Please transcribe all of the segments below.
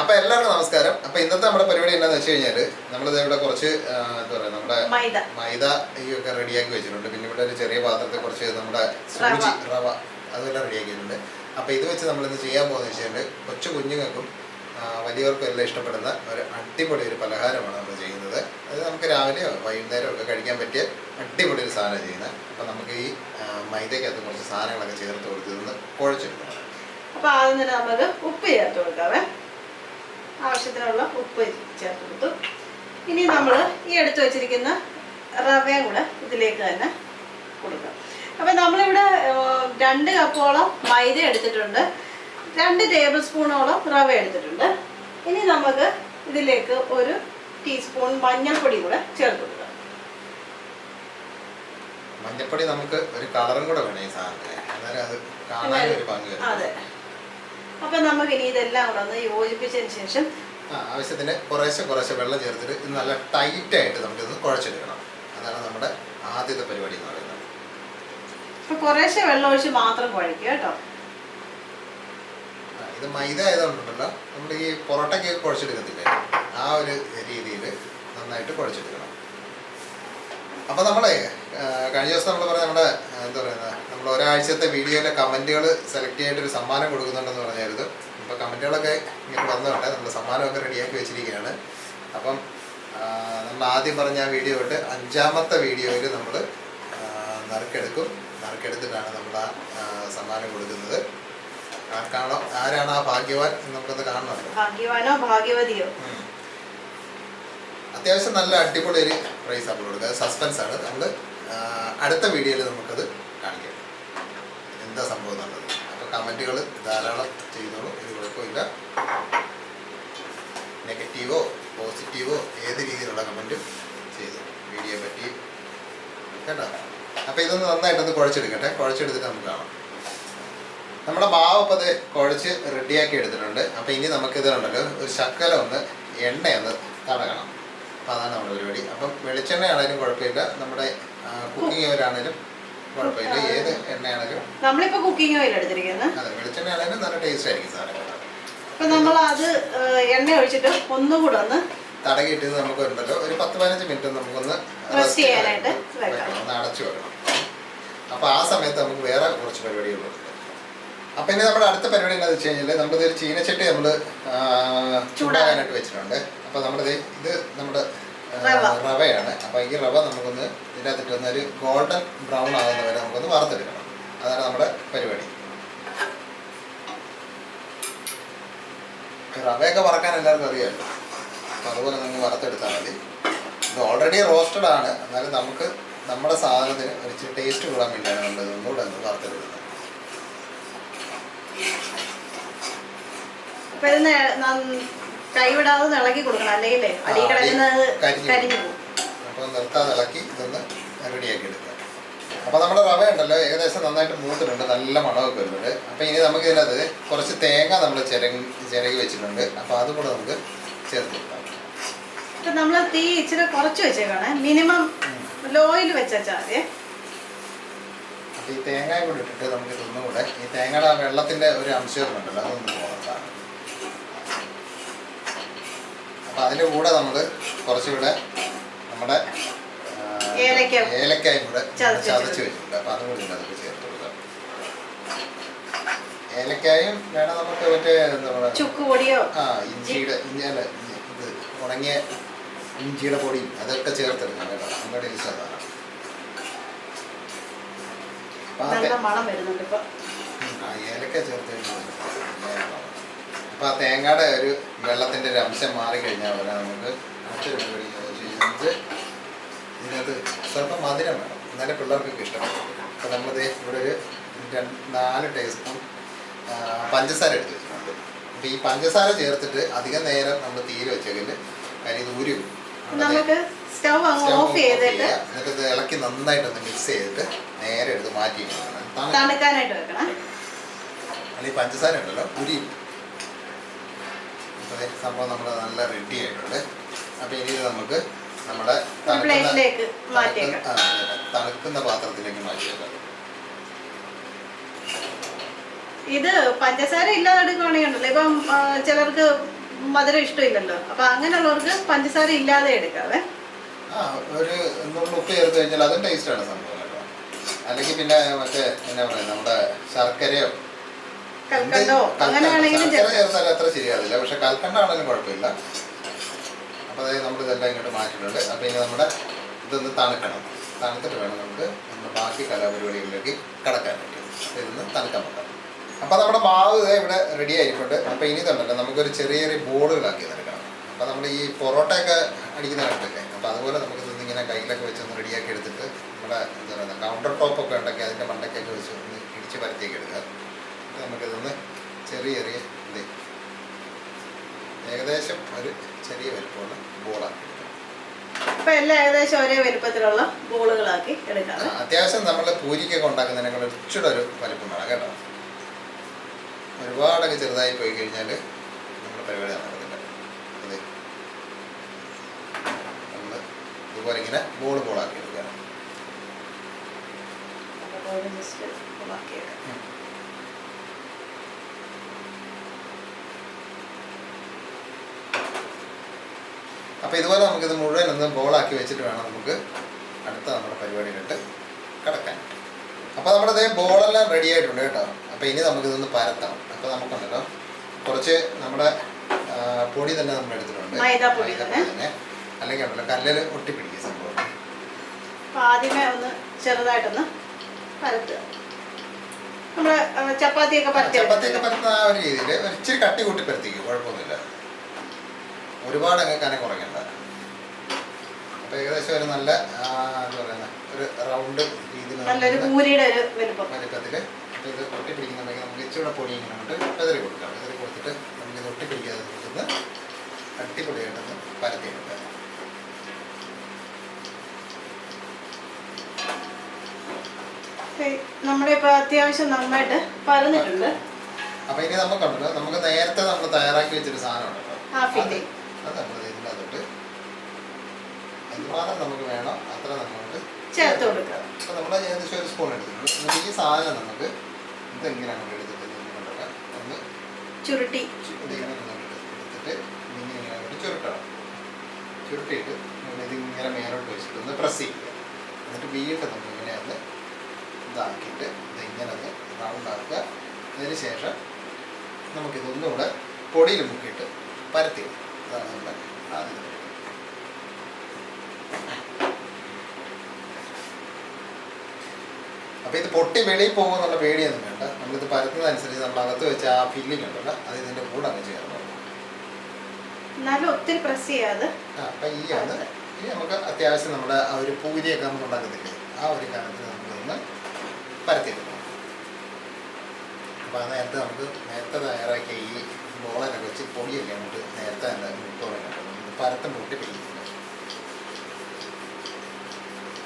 അപ്പൊ എല്ലാവർക്കും നമസ്കാരം. അപ്പൊ ഇന്നത്തെ നമ്മുടെ പരിപാടി എന്താണെന്ന് വെച്ച് കഴിഞ്ഞാൽ നമ്മളിത് ഇവിടെ കുറച്ച് എന്താ പറയാ നമ്മുടെ മൈദ. ഈ ഒക്കെ റെഡിയാക്കി വെച്ചിട്ടുണ്ട്. പിന്നെ ഇവിടെ ഒരു ചെറിയ പാത്രത്തിൽ കുറച്ച് നമ്മുടെ സൂചി റവ അതെല്ലാം റെഡിയാക്കിയിട്ടുണ്ട് അപ്പൊ ഇത് വെച്ച് നമ്മൾ ഇന്ന് ചെയ്യാൻ പോകുന്നത് വെച്ചാൽ കൊച്ചു കുഞ്ഞുങ്ങൾക്കും വലിയവർക്കും എല്ലാം ഇഷ്ടപ്പെടുന്ന ഒരു അടിപൊളി ഒരു പലഹാരമാണ് നമ്മൾ ചെയ്യുന്നത്. അത് നമുക്ക് രാവിലെയോ വൈകുന്നേരമോ ഒക്കെ കഴിക്കാൻ പറ്റിയ അടിപൊളി ഒരു സാധനം ചെയ്യുന്നത്. അപ്പൊ നമുക്ക് ഈ മൈദക്കകത്ത് മൈദയ്ക്കകത്ത് കുറച്ച് സാധനങ്ങളൊക്കെ ചേർത്ത് കൊടുത്ത് നിന്ന് കുഴച്ചെടുക്കണം. അപ്പൊ ആദ്യം തന്നെ നമുക്ക് ഉപ്പ് ചേർത്ത് കൊടുക്കാവേ. ആവശ്യത്തിനുള്ള ഉപ്പ് ചേർത്ത് കൊടുത്തു. ഇനി നമ്മൾ ഈ എടുത്തു വെച്ചിരിക്കുന്ന റവയും കൂടെ ഇതിലേക്ക് തന്നെ കൊടുക്കാം. അപ്പൊ നമ്മളിവിടെ രണ്ട് കപ്പോളം മൈദ എടുത്തിട്ടുണ്ട്. രണ്ട് ടേബിൾ സ്പൂണോളം റവ എടുത്തിട്ടുണ്ട്. ഇനി നമുക്ക് ഇതിലേക്ക് ഒരു ടീസ്പൂൺ മഞ്ഞൾപ്പൊടി കൂടെ ചേർത്ത് കൊടുക്കാം. മഞ്ഞപ്പൊടി നമുക്ക് ഒരു കളറും കൂടെ വേണം ഈ സാധനത്തിന് അത് കാണാൻ ഒരു അതെ. അപ്പൊ നമുക്ക് ഇനി ഇതെല്ലാം കൂടെ ഒന്ന് യോജിപ്പിച്ചതിന് ശേഷം ആവശ്യത്തിന് കുറേശ്ശെ കുറേശ്ശെ വെള്ളം ചേർത്തിട്ട് ഇത് നല്ല ടൈറ്റ് ആയിട്ട് നമുക്കിത് കുഴച്ചെടുക്കണം. അതാണ് നമ്മുടെ ആദ്യത്തെ പരിപാടി എന്ന് പറയുന്നത്. അപ്പൊ കുറേശ്ശെ വെള്ളം ഒഴിച്ച് മാത്രം കുഴക്കുക കേട്ടോ. ഇത് മൈദ ആയതുകൊണ്ടല്ലോ നമ്മൾ ഈ പൊറോട്ടയ്ക്ക് കുഴച്ചെടുക്കത്തില്ലേ? ആ ഒരു രീതിയിൽ നന്നായിട്ട് കുഴച്ചെടുക്കണം. അപ്പൊ നമ്മളെ കഴിഞ്ഞ ദിവസം നമ്മൾ പറഞ്ഞ നമ്മുടെ എന്താ പറയുന്നത് നമ്മൾ ഒരാഴ്ചത്തെ വീഡിയോയിലെ കമന്റുകൾ സെലക്ട് ചെയ്തിട്ട് ഒരു സമ്മാനം കൊടുക്കുന്നുണ്ടെന്ന് പറഞ്ഞായിരുന്നു. ഇപ്പോൾ കമന്റുകളൊക്കെ ഇങ്ങനെ വന്നതുകൊണ്ട് നമ്മൾ സമ്മാനമൊക്കെ റെഡിയാക്കി വെച്ചിരിക്കുകയാണ്. അപ്പം നമ്മൾ ആദ്യം പറഞ്ഞ ആ വീഡിയോ ഇട്ട് അഞ്ചാമത്തെ വീഡിയോയിൽ നമ്മൾ നറുക്കെടുക്കും. നറുക്കെടുത്തിട്ടാണ് നമ്മൾ ആ സമ്മാനം കൊടുക്കുന്നത്. ആർക്കാണോ ആരാണ് ആ ഭാഗ്യവാൻ നമുക്കത് കാണണം കാണണമല്ലോ. ഭാഗ്യവാനോ ഭാഗ്യവതിയോ. അത്യാവശ്യം നല്ല അടിപൊളി ഒരു പ്രൈസ് നമ്മൾ കൊടുക്കുക സസ്പെൻസ് ആണ്. നമ്മൾ അടുത്ത വീഡിയോയിൽ നമുക്കത് കാണിക്കാം എന്താ സംഭവം എന്നുള്ളത് അപ്പോൾ കമന്റുകൾ ധാരാളം ചെയ്തോളൂ ഇത് കുഴപ്പമില്ല. നെഗറ്റീവോ പോസിറ്റീവോ ഏത് രീതിയിലുള്ള കമന്റും ചെയ്തു. വീഡിയോയെ പറ്റി കേട്ടോ. അപ്പോൾ ഇതൊന്ന് നന്നായിട്ടൊന്ന് കുഴച്ചെടുക്കട്ടെ. കുഴച്ചെടുത്തിട്ട് നമുക്ക് കാണാം. നമ്മുടെ മാവ് ഇപ്പോൾ അത് കുഴച്ച് റെഡിയാക്കി എടുത്തിട്ടുണ്ട്. അപ്പോൾ ഇനി നമുക്ക് ഉണ്ടല്ലോ ഒരു ശക്കല ഒന്ന് എണ്ണയൊന്ന് തടകണം. അപ്പോൾ അതാണ് നമ്മുടെ പരിപാടി. അപ്പം വെളിച്ചെണ്ണ ആണെങ്കിലും കുഴപ്പമില്ല. നമ്മുടെ കുക്കിംഗ് ഓയിലാണെങ്കിലും കുഴപ്പമില്ല. ഏത് എണ്ണയാണെങ്കിലും നമ്മളിപ്പോ കുക്കിംഗ് ഓയിൽ എടുത്തിരിക്കുന്നത് അതെ വെളിച്ചെണ്ണ ആണെങ്കിലും നല്ല ടേസ്റ്റ് ആയിരിക്കും സാധനം. അപ്പൊ നമ്മൾ അത് എണ്ണ ഒഴിച്ചിട്ട് ഒന്നുകൂടെ ഒന്ന് തടകിയിട്ട് ഇത് നമുക്ക് ഉണ്ടല്ലോ ഒരു പത്ത് പതിനഞ്ച് മിനിറ്റ് നമുക്കൊന്ന് Rest ചെയ്യാനായിട്ട് വെക്കണം. ഒന്ന് അടച്ചു വെക്കണം. അപ്പോൾ ആ സമയത്ത് നമുക്ക് വേറെ കുറച്ച് പരിപാടികളുണ്ട് അപ്പൊ ഇനി നമ്മുടെ അടുത്ത പരിപാടി എന്താണെന്ന് വെച്ച് കഴിഞ്ഞാൽ നമ്മുടെ ഒരു ചീനച്ചട്ടി നമ്മൾ ചൂടാകാനായിട്ട് വെച്ചിട്ടുണ്ട്. അപ്പൊ നമ്മുടെ ദേ ഇത് നമ്മുടെ. റവയാണ്. അപ്പോൾ ഈ റവ നമുക്കൊന്ന് ഇതിനകത്തിട്ട് ഒന്ന് ഒരു ഗോൾഡൻ ബ്രൗൺ ആകുന്ന വരെ നമുക്കൊന്ന് വറുത്തെടുക്കണം. അതാണ് നമ്മുടെ പരിപാടി. റവയൊക്കെ വറക്കാൻ എല്ലാവർക്കും അറിയാമല്ലോ അപ്പോൾ അതുപോലെ നമുക്ക് വറുത്തെടുത്താൽ മതി. ഇത് ഓൾറെഡി റോസ്റ്റഡ് ആണ്. എന്നാലും നമുക്ക് നമ്മുടെ സാധനത്തിന് ഒരു ടേസ്റ്റ് കൂടാൻ വേണ്ടിയാണ് നമ്മൾ ഇതൊന്നുകൂടെ ഒന്ന് വറുത്തെടുക്കുന്നത്. അപ്പൊ കൈവിടാതെ ഇളക്കി കൊടുക്കണം. അല്ലെങ്കിൽ അടി ആ, കിടക്കുന്നത് കരിഞ്ഞു പോകും. അപ്പോൾ നിർത്താതെ ഇളക്കി ഇതൊന്ന് റെഡിയാക്കി എടുക്കുക. അപ്പോൾ നമ്മുടെ റവ ഉണ്ടല്ലോ ഏകദേശം നന്നായിട്ട് മൂത്തിട്ടുണ്ട്. നല്ല മണമൊക്കെ വരുന്നുണ്ട്. അപ്പോൾ ഇനി നമുക്ക് ഇതിനകത്ത് കുറച്ച് തേങ്ങ നമ്മൾ ചിരകി വെച്ചിട്ടുണ്ട്. അപ്പോൾ അതും കൂടെ നമുക്ക് ചേർത്ത് കൊടുക്കാം അപ്പൊ നമ്മൾ തീ ഇച്ചിരി കുറച്ച് വെച്ചേക്കാണ്. മിനിമം ലോയിൽ വെച്ചാൽ മതി. അപ്പോൾ ഈ തേങ്ങയും കൂടെ ഇട്ടിട്ട് നമുക്ക് ഇതൊന്നും കൂടെ ഈ തേങ്ങയുടെ ആ വെള്ളത്തിന്റെ ഒരു അംശം ഉണ്ടല്ലോ അതൊന്ന് പോകത്താണ് അപ്പോൾ അതിന്റെ കൂടെ നമ്മൾ കുറച്ചുകൂടെ നമ്മുടെ. ഏലക്കായും കൂടെ ചതച്ച് വെച്ചിട്ടുണ്ട്. അപ്പോൾ അതും കൂടി അതൊക്കെ ചേർത്ത് കൊടുക്കാം. ഏലക്കായും വേണം നമുക്ക് മറ്റേ എന്താ പറയുക ചുക്ക് ആ ഇഞ്ചിയുടെ ഇഞ്ചിയല്ല ഇത് ഉണങ്ങിയ ഇഞ്ചിയുടെ പൊടിയും അതൊക്കെ ചേർത്തെടുക്കാം കേട്ടോ. നമ്മുടെ ടേസ്റ്റ് അതാണ് ഏലക്ക ചേർത്ത് കഴിഞ്ഞാൽ അപ്പോൾ ആ തേങ്ങയുടെ ഒരു വെള്ളത്തിന്റെ ഒരു അംശം മാറിക്കഴിഞ്ഞാൽ വരെ നമുക്ക് പരിപാടി ഇതിനകത്ത് സ്വല്പം മധുരം വേണം. എന്നാലേ പിള്ളേർക്കൊക്കെ ഇഷ്ടപ്പെടും അപ്പോൾ നമ്മളിത് ഇവിടെ ഒരു രണ്ട് നാല് ടേസ്പൂൺ പഞ്ചസാര എടുത്ത് വെച്ചിട്ടുണ്ട്. അപ്പോൾ ഈ പഞ്ചസാര ചേർത്തിട്ട് അധികം നേരം നമ്മൾ തീരെ വെച്ചെങ്കിൽ കാര്യം ഇത് ഊരി നമുക്ക് സ്റ്റൗ ഓഫ് ചെയ്തിട്ട്. എന്നിട്ട് ഇളക്കി നന്നായിട്ടൊന്ന് മിക്സ് ചെയ്തിട്ട് നേരെ എടുത്ത് മാറ്റി. തണുക്കാനായിട്ട് വെക്കണം. അല്ലെങ്കിൽ പഞ്ചസാര ഉണ്ടല്ലോ ഉരി സംഭവം നമ്മൾ നല്ല റെഡി ആയിട്ടുണ്ട്. അപ്പോൾ ഇനി നമുക്ക് നമ്മുടെ തണുക്കുന്ന- പാത്രത്തിലേക്ക് മാറ്റിയേക്കാം. ഇത് പഞ്ചസാര ഇല്ലാതെ എടുക്കുവാണെങ്കിൽ ഉണ്ടല്ലോ ഇപ്പം ചിലർക്ക് മധുരം ഇഷ്ടമില്ലല്ലോ. അപ്പൊ അങ്ങനെയുള്ളവർക്ക് പഞ്ചസാര ഇല്ലാതെ എടുക്കാവേ. ഒരു നുള്ളു ഉപ്പ് ചേർത്ത് കഴിഞ്ഞാൽ അതും ടേസ്റ്റാണ് സംഭവം അല്ലെങ്കിൽ പിന്നെ മറ്റേ എന്നാ പറയുക നമ്മുടെ ശർക്കരയോ കൽക്കണ്ടോ? അങ്ങനെയാണെങ്കിലും ചേർത്താൽ അത്ര ശരിയാവില്ല. പക്ഷെ കൽക്കണ്ടാണെങ്കിലും കുഴപ്പമില്ല. അപ്പോൾ അതായത് നമ്മൾ ഇതെല്ലാം ഇങ്ങോട്ട് മാറ്റിയിട്ടുണ്ട്. അപ്പോൾ ഇനി നമ്മുടെ ഇതൊന്ന് തണുക്കണം. തണുത്തിട്ട് വേണം നമുക്ക് നമ്മുടെ ബാക്കി കലാപരിപാടികളിലേക്ക് കടക്കാൻ പറ്റും. ഇതൊന്ന് തണുക്കാൻ വെക്കാം അപ്പോൾ നമ്മുടെ മാവ് ഇവിടെ റെഡി ആയിട്ടുണ്ട്. അപ്പോൾ ഇനി ഇതുണ്ടല്ലോ. നമുക്കൊരു ചെറിയ ചെറിയ ബോർഡുകളാക്കി എടുക്കണം. അപ്പോൾ നമ്മൾ ഈ പൊറോട്ടയൊക്കെ അടിക്കുന്ന കണ്ടില്ലേ അപ്പോൾ അതുപോലെ നമുക്ക് ഇങ്ങനെ കയ്യിലൊക്കെ വെച്ച് ഒന്ന് റെഡിയാക്കി എടുത്തിട്ട് നമ്മുടെ എന്താ പറയുക കൗണ്ടർ ടോപ്പൊക്കെ ഉണ്ടെങ്കിൽ അതിന്റെ മണ്ടയ്ക്കൊക്കെ വെച്ച് ഒന്ന് ഇടിച്ച് പരത്തിയൊക്കെ എടുക്കുക. നമുക്കിതൊന്ന് ചെറിയ ചെറിയ ഇത്. ഏകദേശം ഒരു ചെറിയ വലുപ്പമുള്ള ബോളാക്കി അപ്പൊ എല്ലാം ഏകദേശം ഒരേ വലുപ്പത്തിലുള്ള ബോളുകളാക്കി എടുക്കാം അത്യാവശ്യം നമ്മൾ പൂരിക്കൊക്കെ ഉണ്ടാക്കുന്നതിനേക്കാൾ ഇച്ചിരി ഒരു വലിപ്പം വേണം കേട്ടോ. ഒരുപാടൊക്കെ ചെറുതായി പോയി കഴിഞ്ഞാൽ നമ്മുടെ പരിപാടി നടക്കത്തില്ല. അതെ നമ്മൾ ഇതുപോലെ ഇങ്ങനെ ബോൾ ബോളാക്കി എടുക്കുകയാണ് അപ്പോൾ ഇതുപോലെ നമുക്കിത് മുഴുവൻ ഒന്ന് ബോളാക്കി വെച്ചിട്ട് വേണം നമുക്ക് അടുത്ത നമ്മുടെ പരിപാടിയിലിട്ട് കിടക്കാൻ. അപ്പോൾ നമ്മുടെ ഇതേ ബോളെല്ലാം റെഡി ആയിട്ടുണ്ട് കേട്ടോ. അപ്പോൾ ഇനി നമുക്കിതൊന്ന് പരത്താം. അപ്പോൾ നമുക്കുണ്ടല്ലോ കുറച്ച് നമ്മുടെ പൊടി തന്നെ നമ്മൾ എടുത്തിട്ടുണ്ട് തന്നെ. അല്ലെങ്കിൽ ഉണ്ടല്ലോ കല്ലിൽ ഒട്ടിപ്പിടിക്കുക സംഭവം. ആദ്യമേ ഒന്ന് ചെറുതായിട്ടൊന്ന് പരത്തുക. നമ്മൾ ചപ്പാത്തിയൊക്കെ പരത്തി ചപ്പാത്തിയൊക്കെ പരത്തുന്ന ആ ഒരു രീതിയിൽ ഇച്ചിരി കട്ടി കൂട്ടി പരത്തിക്കും കുഴപ്പമൊന്നുമില്ല. ഒരുപാട് അങ്ങ് കനം കുറയ്ക്കണ്ട. അപ്പോൾ ഏകദേശം ഒരു നല്ല എന്താ പറയുക ഒരു റൗണ്ട് രീതിയിൽ വലിപ്പത്തിൽ അപ്പോൾ ഇത് ഒട്ടി പിടിക്കുന്നുണ്ടെങ്കിൽ നമുക്ക് ഇച്ചിരി പൊടി ഇങ്ങനെ കൊണ്ട് പെതറി കൊടുക്കാം. പെതറി കൊടുത്തിട്ട് നമുക്ക് ഇത് ഒട്ടി പിടിക്കാതെ കൊടുത്ത് അടിപൊളിയായിട്ടൊന്ന് പരത്തി എടുക്കാം അപ്പൊ ഈ നമ്മുടെ ഇപ്പൊ അത്യാവശ്യം നന്നായിട്ട് പരന്നിട്ടുണ്ട്. അപ്പോൾ ഇനി നമുക്കുണ്ടല്ലോ നമുക്ക് നേരത്തെ നമ്മൾ തയ്യാറാക്കി വെച്ചൊരു സാധനം ഉണ്ടല്ലോ എന്തുമാത്രം നമുക്ക് വേണം. അത്ര നമ്മൾക്ക് ചേർത്ത് കൊടുക്കുക അപ്പോൾ നമ്മൾ ഏകദേശം ഒരു സ്പൂൺ എടുത്തിട്ടുണ്ട്. ഈ സാധനം നമുക്ക് ഇതെങ്ങനെ അങ്ങോട്ട് എടുത്തിട്ട് നിന്നുകൊണ്ടൊക്കെ ഒന്ന് ചുരുട്ടി. ചു- ഇതിങ്ങനെ അങ്ങോട്ട് എടുത്തിട്ട് ഇങ്ങനെ ഇങ്ങനെ അങ്ങോട്ട് ചുരുട്ടണം. ചുരുട്ടിയിട്ട് ഇതിങ്ങനെ മേലോട്ട് വെച്ചിട്ട് ഒന്ന് പ്രസ് ചെയ്യുക. എന്നിട്ട് വീണ്ടും നമ്മൾ ഇങ്ങനെ ഒന്ന് ഇതാക്കിയിട്ട് ഇതിങ്ങനെ ഒന്ന് റൗണ്ട് ആക്കുക. അതിന് ശേഷം നമുക്കിതൊന്നുകൂടെ പൊടിയിൽ മുക്കിയിട്ട് പരത്തി. അതാണ് നമ്മുടെ ആദ്യം അപ്പോൾ ഇത് പൊട്ടി വെളിയിൽ പോകുമെന്നുള്ള പേടിയൊന്നും വേണ്ട. നമ്മളിത് പരത്തുന്നതനുസരിച്ച് നമ്മൾ അകത്ത് വെച്ച ആ ഫില്ലിംഗ് ഉണ്ടല്ലോ അത് ഇതിന്റെ കൂടെ അങ്ങ് ചെയ്യാൻ എന്നാലും ഒത്തിരി പ്രസ് ചെയ്യാതെ. ആ അപ്പം ഈ ആണ് ഇനി നമുക്ക് അത്യാവശ്യം നമ്മുടെ ആ ഒരു പൂരിയൊക്കെ നമ്മൾ ഉണ്ടാക്കത്തില്ലേ? ആ ഒരു കാലത്തിൽ നമുക്കൊന്ന് പരത്തിയെടുക്കണം. അപ്പോൾ ആ നേരത്തെ നമുക്ക് നേരത്തെ തയ്യാറാക്കിയ ഈ ബോളൊക്കെ വെച്ച് പൊടിയൊക്കെ അങ്ങോട്ട്? നേരത്തെ എന്താ തുടങ്ങി പരത്തം പൊട്ടി പിടിക്കുന്നു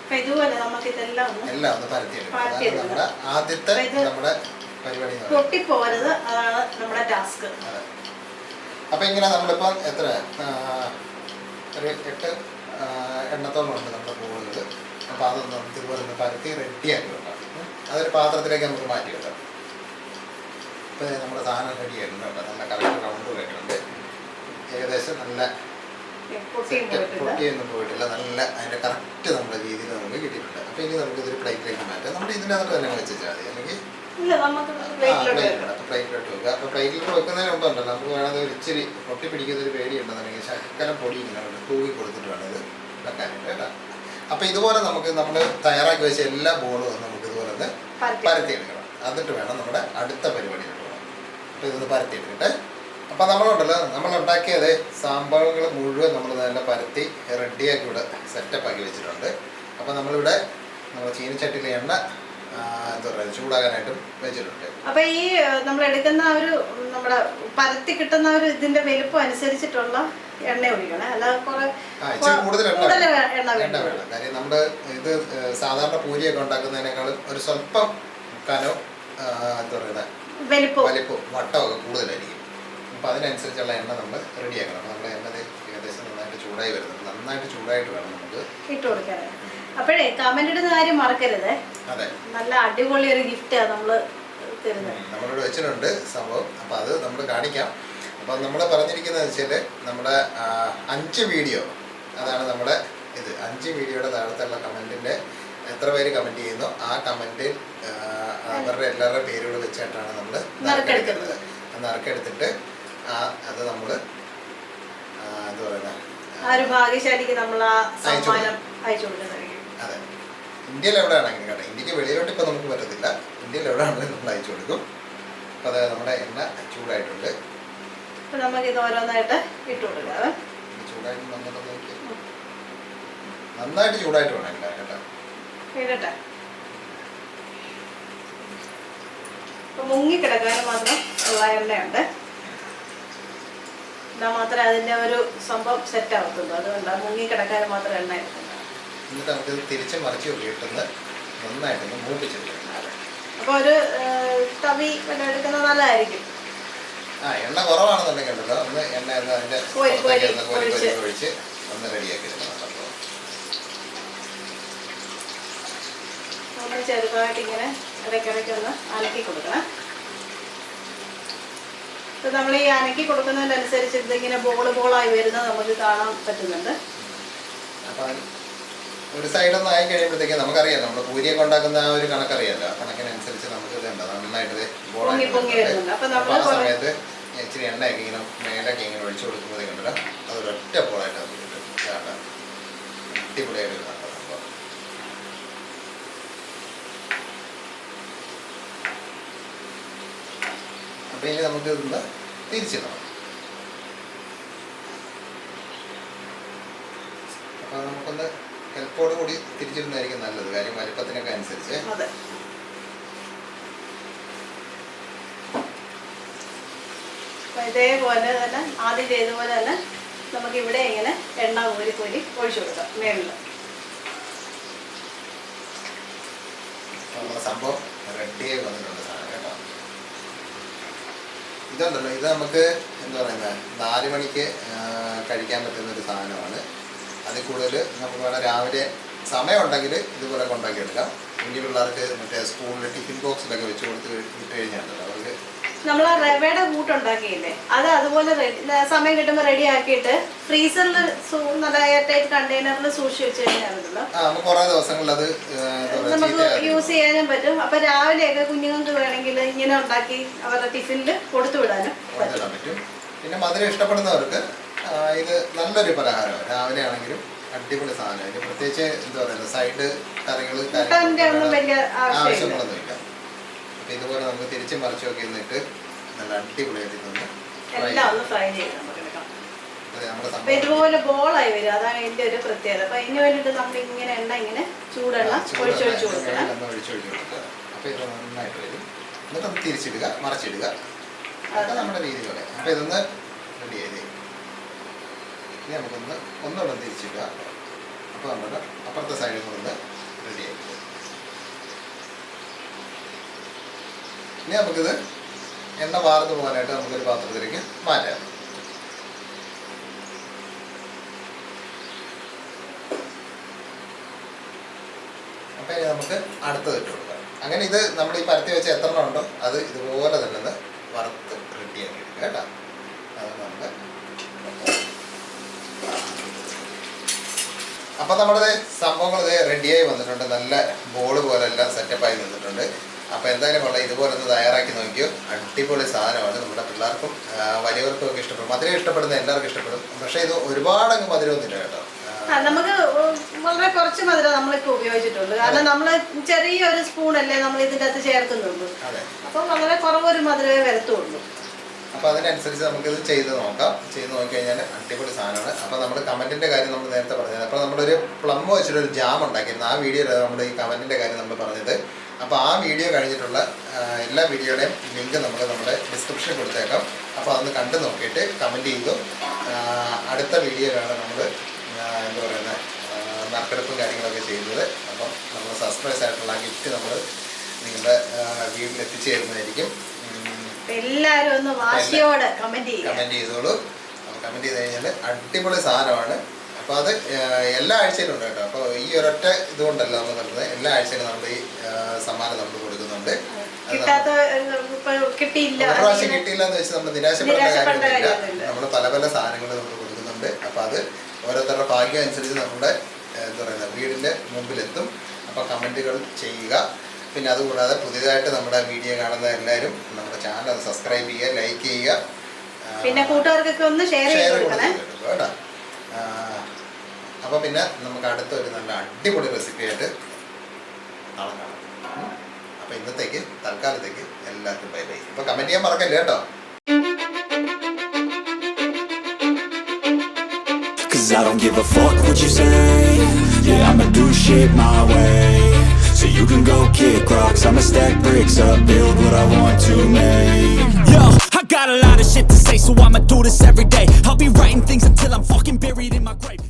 അപ്പൊ എല്ലാം ഒന്ന് പരത്തിയെടുക്കും. നമ്മുടെ ആദ്യത്തെ നമ്മുടെ പരിപാടി പൊട്ടിപ്പോരുത്. അതാണ് നമ്മുടെ ടാസ്ക്. അപ്പൊ അപ്പം ഇങ്ങനെ നമ്മളിപ്പം എത്ര? ഒരു എട്ട് എണ്ണത്തോളം ഉണ്ട് നമ്മുടെ ബോളുകൾ അപ്പോൾ അതൊന്ന് നമുക്ക് ഇതുപോലെ ഒന്ന് പരത്തി റെഡിയാക്കി വെക്കാം. അതൊരു പാത്രത്തിലേക്ക് നമുക്ക് മാറ്റി വെക്കാം. ഇപ്പം നമ്മുടെ സാധനം റെഡി ആയിട്ടുണ്ട്. കേട്ടോ നല്ല കറക്റ്റ് റൗണ്ട് പോയിട്ടുണ്ട് ഏകദേശം നല്ല പൊട്ടിയൊന്നും പോയിട്ടില്ല. നല്ല അതിന്റെ കറക്റ്റ് നമ്മുടെ രീതിയിൽ നമുക്ക് കിട്ടിയിട്ടുണ്ട്. അപ്പോൾ ഇനി നമുക്ക് ഇതൊരു പ്ലേറ്റിലേക്ക് മാറ്റാം. നമ്മൾ ഇതിനകത്ത് തന്നെ വെച്ചാൽ മതി. അല്ലെങ്കിൽ പ്ലേറ്റിലോട്ട് വെക്കുക അപ്പോൾ പ്ലേറ്റിലോട്ട് വെക്കുന്നതിന് മുമ്പ് ഉണ്ടല്ലോ നമുക്ക് വേണമെങ്കിൽ ഒരു ഇച്ചിരി പൊട്ടി പിടിക്കുന്ന ഒരു പേടി ഉണ്ടെന്നുണ്ടെങ്കിൽ ശകലം പൊടി ഇങ്ങനെ തൂവി കൊടുത്തിട്ട് വേണം ഇത് വെക്കാനായിട്ട് കേട്ടോ. അപ്പോൾ ഇതുപോലെ നമുക്ക് നമ്മൾ തയ്യാറാക്കി വെച്ച എല്ലാ ബോളും നമുക്ക് ഇതുപോലെ ഒന്ന് പരത്തി പരത്തിയെടുക്കണം. എന്നിട്ട് വേണം നമ്മുടെ അടുത്ത പോകാൻ അപ്പോൾ ഇതൊന്ന് പരത്തിയെടുക്കട്ടെ അപ്പോൾ നമ്മളുണ്ടല്ലോ നമ്മൾ ഉണ്ടാക്കിയത് സാമ്പാറുകൾ മുഴുവൻ നമ്മൾ നല്ല പരത്തി റെഡിയാക്കി ഇവിടെ സെറ്റപ്പ് ആക്കി വെച്ചിട്ടുണ്ട്. അപ്പോൾ നമ്മളിവിടെ നമ്മൾ ചീനച്ചട്ടിയിൽ എണ്ണ എന്താ പറയുക ചൂടാകാനായിട്ടും വെച്ചിട്ടുണ്ട്. അപ്പൊ ഈ നമ്മൾ എടുക്കുന്ന ഒരു നമ്മുടെ പരത്തി കിട്ടുന്ന ഒരു ഇതിന്റെ വലുപ്പം അനുസരിച്ചിട്ടുള്ള എണ്ണ ഒഴിക്കണം. അല്ലാതെ കൂടുതൽ എണ്ണ കൂടുതൽ വേണം. വേ- എണ്ണ എണ്ണ വേണം. വേണം കാര്യം നമ്മൾ ഇത് സാധാരണ പൂരിയൊക്കെ ഉണ്ടാക്കുന്നതിനേക്കാളും ഒരു സ്വല്പം കനോ എന്താ പറയുക വലിപ്പം. വട്ടമൊക്കെ കൂടുതലായിരിക്കും. അപ്പോൾ അതിനനുസരിച്ചുള്ള എണ്ണ നമ്മൾ റെഡിയാക്കണം. അപ്പോൾ നമ്മുടെ എണ്ണ ഏകദേശം നന്നായിട്ട് ചൂടായി വരുന്നത് നന്നായിട്ട് ചൂടായിട്ട് വേണം നമുക്ക് ഇട്ട് കൊടുക്കാൻ. അപ്പോഴേ കമന്റ് ഇടുന്ന കാര്യം മറക്കരുത്. അതെ. നല്ല അടിപൊളി ഒരു ഗിഫ്റ്റാണ് നമ്മൾ തരുന്നത്. നമ്മളിവിടെ വെച്ചിട്ടുണ്ട് സംഭവം. അപ്പോൾ അത് നമ്മൾ കാണിക്കാം. അപ്പം നമ്മൾ പറഞ്ഞിരിക്കുന്നത് വെച്ചാൽ നമ്മുടെ അഞ്ച് വീഡിയോ. അതാണ് നമ്മുടെ ഇത്. അഞ്ച് വീഡിയോയുടെ താഴത്തുള്ള കമന്റിന്റെ എത്ര പേര് കമന്റ് ചെയ്യുന്നു? ആ കമന്റിൽ അവരുടെ എല്ലാവരുടെ പേരുകൾ വെച്ചിട്ടാണ് നമ്മൾ നറുക്കെടുക്കുന്നത്. നറുക്കെടുത്തിട്ട് ആ അത് നമ്മൾ എന്താ പറയുക ആ ഒരു ഭാഗ്യശാലിക്ക് നമ്മൾ ആ സമ്മാനം അയച്ചു അതെ. ഇന്ത്യയിൽ എവിടെയാണെങ്കിലും കേട്ടോ ഇന്ത്യയ്ക്ക് വെളിയിലോട്ട് ഇപ്പം നമുക്ക് പറ്റത്തില്ല. ഇന്ത്യയിൽ എവിടെയാണെങ്കിലും നമ്മൾ അയച്ചു കൊടുക്കും. അപ്പോൾ അതായത് നമ്മുടെ എണ്ണ ചൂടായിട്ടുണ്ട്. അപ്പൊ നമുക്ക് ഇത് ഓരോന്നായിട്ട് ഇട്ട് കൊടുക്കാം. ചൂടായിട്ട് നന്നായിട്ട് നോക്കി നന്നായിട്ട് ചൂടായിട്ട് വേണം കേട്ടോ. കേട്ടോ ഇടട്ടെ അപ്പൊ മുങ്ങിക്കിടക്കാൻ മാത്രം ഉള്ള എണ്ണയുണ്ട്. എന്നാൽ മാത്രമേ അതിന്റെ ഒരു സംഭവം സെറ്റ് ആവത്തുള്ളൂ. മുങ്ങി മുങ്ങിക്കിടക്കാൻ മാത്രം എണ്ണ എന്നിട്ട് നമുക്കിത് തിരിച്ച് മറിച്ച് ഇട്ടുന്ന നന്നായിട്ടൊന്ന് മൂപ്പിച്ചെടുക്കണം അപ്പൊ ഒരു തവി വല്ല എടുക്കുന്നത് നല്ലതായിരിക്കും. ആ എണ്ണ കുറവാണെന്നുണ്ടെങ്കിൽ ഉണ്ടല്ലോ. ഒന്ന് എണ്ണ അതിന്റെ ഒഴിച്ച്. റെഡിയാക്കി ചെറുതായിട്ട് ഇങ്ങനെ ഇടയ്ക്കിടയ്ക്ക് ഒന്ന് അലക്കി കൊടുക്കണം. ഇപ്പൊ നമ്മൾ ഈ അനക്കി കൊടുക്കുന്നതിനനുസരിച്ച് ഇതിങ്ങനെ ബോൾ ബോളായി വരുന്നത് നമുക്ക് കാണാൻ പറ്റുന്നുണ്ട്. ഒരു സൈഡൊന്നും ആയി കഴിയുമ്പോഴത്തേക്ക് നമുക്കറിയാം നമ്മൾ പൂരിയൊക്കെ ഉണ്ടാക്കുന്ന ആ ഒരു കണക്കറിയാലോ. ആ കണക്കിനനുസരിച്ച് നമുക്ക് ഇത് ഉണ്ട് നന്നായിട്ട് ഇത് സമയത്ത് ഇച്ചിരി എണ്ണയൊക്കെ ഇങ്ങനെ മേലൊക്കെ ഇങ്ങനെ ഒഴിച്ചു കൊടുക്കുമ്പോഴത്തേക്കുണ്ടല്ലോ അതൊരൊറ്റ ബോളായിട്ട് നമുക്ക് കിട്ടും. അടിപൊളിയായിട്ട് വരുന്നുണ്ട് സംഭവം അപ്പം ഇനി നമുക്ക് ഇതൊന്ന് തിരിച്ചിടണം അപ്പോൾ നമുക്കൊന്ന് ഹെൽപ്പോട് കൂടി തിരിച്ചിടുന്നതായിരിക്കും നല്ലത്. കാര്യം വലിപ്പത്തിനൊക്കെ അനുസരിച്ച്. ഇതേപോലെ തന്നെ ആദ്യം ചെയ്തപോലെ തന്നെ നമുക്ക് ഇവിടെ ഇങ്ങനെ എണ്ണ കോരി കോരി ഒഴിച്ചു കൊടുക്കാം മേളിൽ അപ്പോൾ സംഭവം റെഡിയായി വന്നിട്ടുണ്ട്. ഇതുണ്ടല്ലോ ഇത് നമുക്ക് എന്താ പറയുന്നത് നാല് മണിക്ക് കഴിക്കാൻ പറ്റുന്ന ഒരു സാധനമാണ്. അതിൽ കൂടുതൽ നമുക്ക് വേണം രാവിലെ സമയമുണ്ടെങ്കിൽ ഇതുപോലെ കൊണ്ടാക്കി എടുക്കാം കുഞ്ഞു പിള്ളേർക്ക് മറ്റേ സ്കൂളിൽ ടിഫിൻ ബോക്സിലൊക്കെ വെച്ച് കൊടുത്ത് വിട്ട് കഴിഞ്ഞാൽ അവർക്ക് നമ്മൾ ആ റവയുടെ കൂട്ടുണ്ടാക്കിയില്ലേ? അത് അതുപോലെ സമയം കിട്ടുമ്പോൾ റെഡി ആക്കിയിട്ട് ഫ്രീസറിൽ നല്ല എയർ ടൈറ്റ് കണ്ടെയ്നറിൽ സൂക്ഷിച്ച് വെച്ച് കഴിഞ്ഞാൽ നമുക്ക് യൂസ് ചെയ്യാനും പറ്റും. അപ്പൊ രാവിലെയൊക്കെ കുഞ്ഞുങ്ങൾക്ക് വേണമെങ്കിൽ ഇങ്ങനെ ഉണ്ടാക്കി അവരുടെ ടിഫിനിൽ കൊടുത്തു വിടാനും പറ്റും. പിന്നെ മധുരം ഇഷ്ടപ്പെടുന്നവർക്ക് ഇത് നല്ലൊരു പലഹാരമാണ്. രാവിലെ ആണെങ്കിലും അടിപൊളി സാധനം. ഇതിന് പ്രത്യേകിച്ച് എന്താ പറയുക സൈഡ് കറികൾ മുട്ടന്റെ അപ്പം ഇതുപോലെ നമുക്ക് തിരിച്ച് മറിച്ച് നോക്കി നിന്നിട്ട് നല്ല അടിപൊളിയായിട്ട് എല്ലാം ഒന്ന് ഫ്രൈ ചെയ്ത് നമുക്ക് എടുക്കാം. അപ്പൊ ഇതുപോലെ ബോളായി വരും അതാണ് ഇതിന്റെ ഒരു പ്രത്യേകത. അപ്പൊ ഇതിന് വേണ്ടിട്ട് നമ്മൾ ഇങ്ങനെ എണ്ണ ഇങ്ങനെ ചൂടെണ്ണ ഒഴിച്ചൊഴിച്ചു കൊടുക്കണം ഇത് നന്നായിട്ട് വരും. എന്നിട്ട് ഒന്ന് തിരിച്ചിടുക മറിച്ചിടുക. അതൊക്കെ നമ്മുടെ ഇതൊന്ന് റെഡി ചെയ്ത് ഇനി നമുക്കൊന്ന് ഒന്നുകൂടെ ഒന്ന് തിരിച്ചിടുക. അപ്പോൾ നമ്മുടെ അപ്പുറത്തെ സൈഡിൽ കൊണ്ടൊന്ന് റെഡി ഇനി നമുക്കിത് എണ്ണ വാർന്നു പോകാനായിട്ട് നമുക്കൊരു പാത്രത്തിലേക്ക് മാറ്റാം. അപ്പം ഇനി നമുക്ക് അടുത്തത് ഇട്ട് കൊടുക്കാം. അങ്ങനെ ഇത് നമ്മൾ ഈ പരത്തി വെച്ച എത്ര എണ്ണം ഉണ്ടോ അത് ഇതുപോലെ തന്നെ വറുത്ത് റെഡിയാക്കി എടുക്കുക കേട്ടോ. അത് നമുക്ക് അപ്പം നമ്മുടെ സംഭവങ്ങൾ റെഡിയായി വന്നിട്ടുണ്ട്. നല്ല ബോൾ പോലെ എല്ലാം സെറ്റപ്പായി നിന്നിട്ടുണ്ട്. അപ്പോൾ എന്തായാലും കൊള്ളാം ഇതുപോലെ ഒന്ന് തയ്യാറാക്കി നോക്കിയോ? അടിപൊളി സാധനമാണ് നമ്മുടെ പിള്ളേർക്കും വലിയവർക്കും ഒക്കെ ഇഷ്ടപ്പെടും. മധുരം ഇഷ്ടപ്പെടുന്ന എല്ലാവർക്കും ഇഷ്ടപ്പെടും. പക്ഷേ ഇത് ഒരുപാട് അങ്ങ് മധുരമൊന്നുമില്ല കേട്ടോ. നമുക്ക് വളരെ കുറച്ച് മധുരം നമ്മളിപ്പോൾ ഉപയോഗിച്ചിട്ടുണ്ട് കാരണം നമ്മൾ ചെറിയൊരു സ്പൂണല്ലേ നമ്മൾ ഇതിന്റെ അകത്ത് ചേർക്കുന്നുള്ളൂ. അപ്പോൾ വളരെ കുറവൊരു മധുരമേ വരത്തുള്ളൂ. അപ്പോൾ അതിനനുസരിച്ച് നമുക്കിത് ചെയ്ത് നോക്കാം. ചെയ്ത് നോക്കിക്കഴിഞ്ഞാൽ അടിപൊളി സാധനമാണ്. അപ്പോൾ നമ്മൾ കമന്റിന്റെ കാര്യം നമ്മൾ നേരത്തെ പറഞ്ഞത്. അപ്പോൾ നമ്മളൊരു പ്ലം വെച്ചിട്ടൊരു ജാം ഉണ്ടാക്കിയിരുന്നു. ആ വീഡിയോയിലാണ് നമ്മൾ ഈ കമന്റിന്റെ കാര്യം നമ്മൾ പറഞ്ഞത്. അപ്പോൾ ആ വീഡിയോ കഴിഞ്ഞിട്ടുള്ള എല്ലാ വീഡിയോയുടെയും ലിങ്ക് നമ്മൾ നമ്മുടെ ഡിസ്ക്രിപ്ഷനിൽ കൊടുത്തേക്കാം. അപ്പോൾ അതൊന്ന് കണ്ടു നോക്കിയിട്ട് കമന്റ് ചെയ്തു. അടുത്ത വീഡിയോയിലാണ് നമ്മൾ എന്താ പറയുന്നത് നറുക്കെടുപ്പും കാര്യങ്ങളൊക്കെ ചെയ്യുന്നത്. അപ്പം നമ്മൾ സർപ്രൈസ് ആയിട്ടുള്ള ആ ഗിഫ്റ്റ് നമ്മൾ നിങ്ങളുടെ വീട്ടിൽ എത്തിച്ചു തരുന്നതായിരിക്കും ഉം, അപ്പൊ എല്ലാവരും ഒന്ന് വാശിയോടെ കമന്റ് ചെയ്തോളൂ. കമന്റ് ചെയ്ത് കഴിഞ്ഞാൽ അടിപൊളി സാധനമാണ്. അപ്പോൾ അത് എല്ലാ ആഴ്ചയിലും ഉണ്ട് കേട്ടോ. അപ്പോൾ ഈ ഒരൊറ്റ ഇതുകൊണ്ടല്ല നമ്മൾ നടത്തുന്നത്. എല്ലാ ആഴ്ചയിലും നമ്മൾ ഈ സമ്മാനം നമ്മൾ കൊടുക്കുന്നുണ്ട്. ഒരു പ്രാവശ്യം കിട്ടിയില്ല എന്ന് വെച്ച് നമ്മൾ നിരാശപ്പെടേണ്ട കാര്യമില്ല നമ്മൾ പല പല സാധനങ്ങൾ നമ്മൾ കൊടുക്കുന്നുണ്ട്. അപ്പോൾ അത് ഓരോരുത്തരുടെ ഭാഗ്യം അനുസരിച്ച് നമ്മുടെ എന്താ പറയുക വീടിന്റെ മുമ്പിലെത്തും. അപ്പോൾ കമന്റുകൾ ചെയ്യുക. പിന്നെ അതുകൂടാതെ പുതിയതായിട്ട് നമ്മുടെ വീഡിയോ കാണുന്ന എല്ലാവരും നമ്മുടെ ചാനൽ അത് സബ്സ്ക്രൈബ് ചെയ്യുക ലൈക്ക് ചെയ്യുക. പിന്നെ കൂട്ടുകാർക്കൊക്കെ ഒന്ന് ഷെയർ ചെയ്ത് കൊടുക്കണേ. കേട്ടോ. അപ്പോൾ പിന്നെ നമുക്ക് അടുത്ത ഒരു നല്ല അടിപൊളി റെസിപ്പിയായിട്ട് നാളെ കാണാം. അപ്പോൾ ഇന്നത്തേക്ക് തൽക്കാലത്തേക്ക് എല്ലാവർക്കും ബൈ ബൈ ഇപ്പോൾ കമന്റ് ചെയ്യാൻ മറക്കല്ലേ കേട്ടോ Cause I don't give a fuck what you say Yeah, I'ma do shit my way So you can go kick rocks I'ma stack bricks up, build what I want to make Yo, I got a lot of shit to say So I'ma do this every day I'll be writing things until I'm fucking buried in my grave